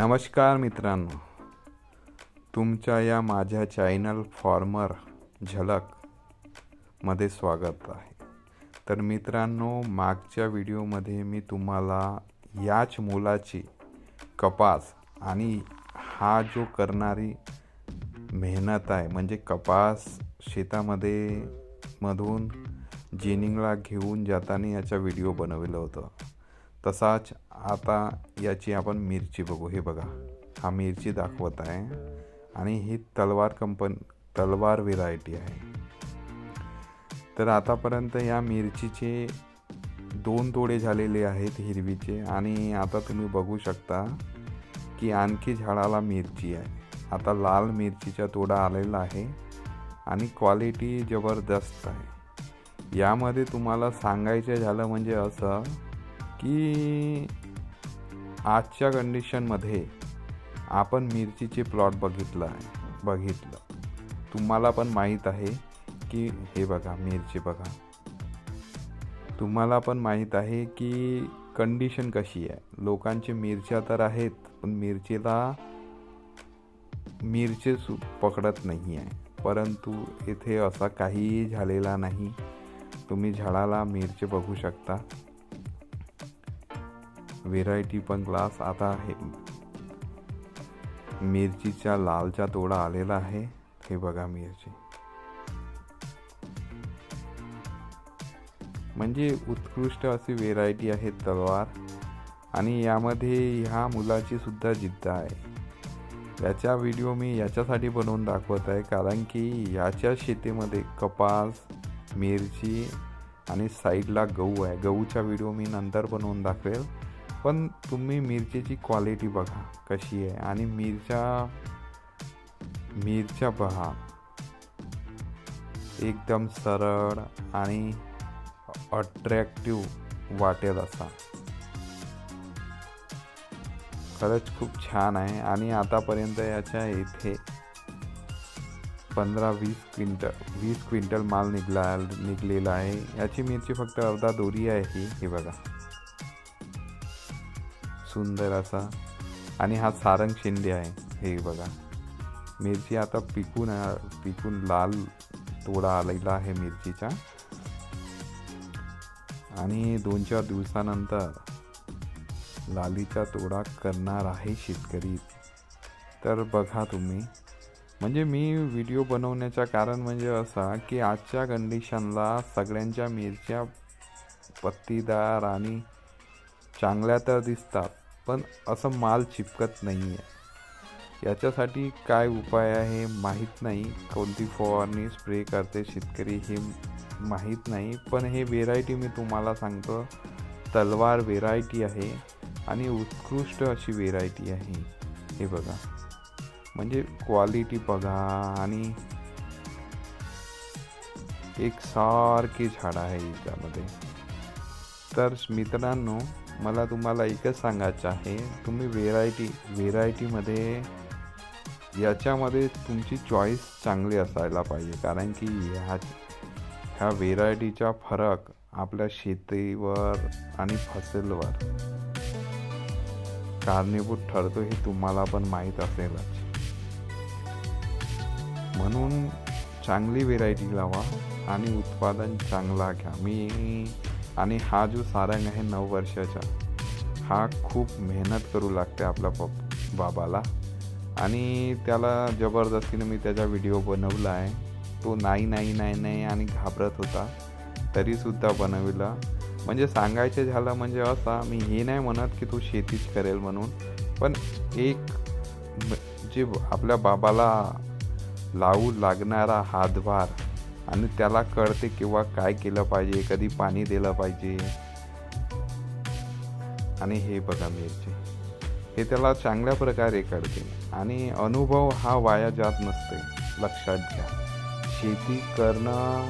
नमस्कार मित्रांनो. तुमच्या या माझ्या चॅनल फॉर्मर झलकमध्ये स्वागत आहे. तर मित्रांनो मागच्या व्हिडिओमध्ये मी तुम्हाला याच मुलाची कपास आणि हा जो करणारी मेहनत आहे म्हणजे कपास शेतामध्ये मधून जिनिंगला घेऊन जाताना याचा व्हिडिओ बनवलं होतं. तसाच आता याची आपण मिरची बघू. हे बघा हा मिरची दाखवत आहे आणि ही तलवार कंपन तलवार व्हेरायटी आहे. तर आतापर्यंत या मिरचीचे दोन तोडे झालेले आहेत हिरवीचे आणि आता तुम्ही बघू शकता की आणखी झाडाला मिरची आहे. आता लाल मिरचीचा तोडा आलेला आहे आणि क्वालिटी जबरदस्त आहे. यामध्ये तुम्हाला सांगायचं झालं म्हणजे असं की आजच्या कंडिशनमध्ये आपण मिरचीचे प्लॉट बघितलं आहे. बघितलं. तुम्हाला पण माहीत आहे की हे बघा मिरची बघा. तुम्हाला पण माहीत आहे की कंडिशन कशी आहे. लोकांची मिरच्या तर आहेत पण मिरचीला मिरची सु पकडत नाही आहे. परंतु इथे असा काहीही झालेला नाही. तुम्ही झाडाला मिरची बघू शकता. व्हेरायटी पण ग्लास आता आहे. मिरचीच्या लालचा तोडा आलेला आहे. हे बघा मिरची. म्हणजे उत्कृष्ट अशी व्हेरायटी आहे तलवार. आणि यामध्ये ह्या मुलाची सुद्धा जिद्द आहे. याचा व्हिडिओ मी याच्यासाठी बनवून दाखवत आहे. कारण की याच्या शेतीमध्ये कपास मिरची आणि साईडला गहू आहे. गहूचा व्हिडिओ मी नंतर बनवून दाखवेल. पण तुम्ही मिरचीची क्वालिटी बघा कशी आहे. आणि मिरच्या मिरच्या पहा एकदम सरळ आणि अट्रॅक्टिव्ह वाटेल असा. खरंच खूप छान आहे. आणि आतापर्यंत याच्या इथे पंधरा वीस क्विंटल वीस क्विंटल माल निघला निघलेला आहे. याची मिरची फक्त अर्धा दोरी आहे ही हे बघा. सुंदर असा आणि हा सारंग शिंदे आहे. हे बघा. मिरची आता पिकून पिकून लाल तोडा आलेला आहे मिरचीचा. आणि दोन चार दिवसानंतर लालीचा तोडा करणार आहे शेतकरी. तर बघा तुम्ही. म्हणजे मी व्हिडिओ बनवण्याचं कारण म्हणजे असा की आजच्या कंडिशनला सगळ्यांच्या मिरच्या पत्तीदार आणि चांगल्या तर दिसतात. पण असं माल चिपकत नाही आहे याच्यासाठी काय उपाय आहे माहीत नाही. कोणती फवारणी स्प्रे करते शेतकरी हे माहीत नाही. पण हे व्हेरायटी मी तुम्हाला सांगतो. तलवार व्हेरायटी आहे आणि उत्कृष्ट अशी व्हेरायटी आहे. हे बघा. म्हणजे क्वालिटी बघा आणि एक सारखी झाडं आहे याच्यामध्ये. तर मित्रांनो मला तुम्हाला एकच सांगायचं आहे. तुम्ही व्हेरायटी व्हेरायटीमध्ये याच्यामध्ये तुमची चॉईस चांगली असायला पाहिजे. कारण की ह्या ह्या व्हेरायटीचा फरक आपल्या शेतीवर आणि फसलवर कारणीभूत ठरतो हे तुम्हाला पण माहीत असेलच. म्हणून चांगली व्हेरायटी लावा आणि उत्पादन चांगला घ्या. मी आणि हा जो सारंग आहे नऊ वर्षाचा हा खूप मेहनत करू लागते आपल्या पप बाबाला. आणि त्याला जबरदस्तीने मी त्याचा व्हिडिओ बनवला आहे. तो नाही नाही नाही नाही आणि घाबरत होता. तरीसुद्धा बनविला. म्हणजे सांगायचं झालं म्हणजे असा मी हे नाही म्हणत की तो शेतीच करेल म्हणून. पण एक जे आपल्या बाबाला लावू लागणारा हातभार आणि त्याला कळते किंवा काय केलं पाहिजे कधी पाणी दिलं पाहिजे. आणि हे बघा मिरची. हे त्याला चांगल्या प्रकारे कळते. आणि अनुभव हा वाया जात नसते लक्षात घ्या. शेती करणं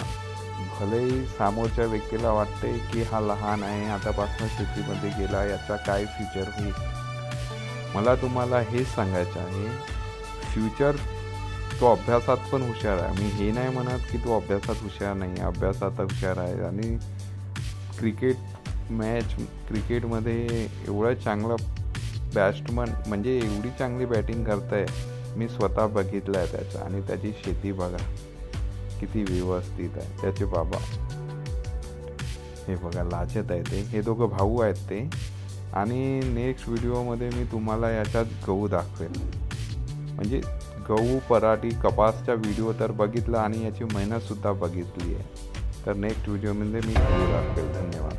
भलेही समोरच्या व्यक्तीला वाटते की हा लहान आहे आतापासून शेतीमध्ये गेला याचा काय फ्युचर होईल? मला तुम्हाला हे सांगायचं आहे. फ्युचर तो अभ्यासात पण हुशार आहे. मी हे नाही म्हणत की तो अभ्यासात हुशार नाही अभ्यासात हुशार आहे. आणि क्रिकेट मॅच क्रिकेटमध्ये एवढं चांगलं बॅट्समन म्हणजे एवढी चांगली बॅटिंग करताय. मी स्वतः बघितलं आहे त्याचं. आणि त्याची शेती बघा. किती व्यवस्थित आहे. त्याचे बाबा. हे बघा लाचत आहे ते. हे दोघं भाऊ आहेत ते. आणि नेक्स्ट व्हिडिओमध्ये मी तुम्हाला याच्यात गहू दाखवेल. म्हणजे गहू पराठी कपासचा व्हिडिओ तर बघितला आणि याची मेहनतसुद्धा बघितली आहे. तर नेक्स्ट व्हिडिओमध्ये मी दाखवेल. धन्यवाद.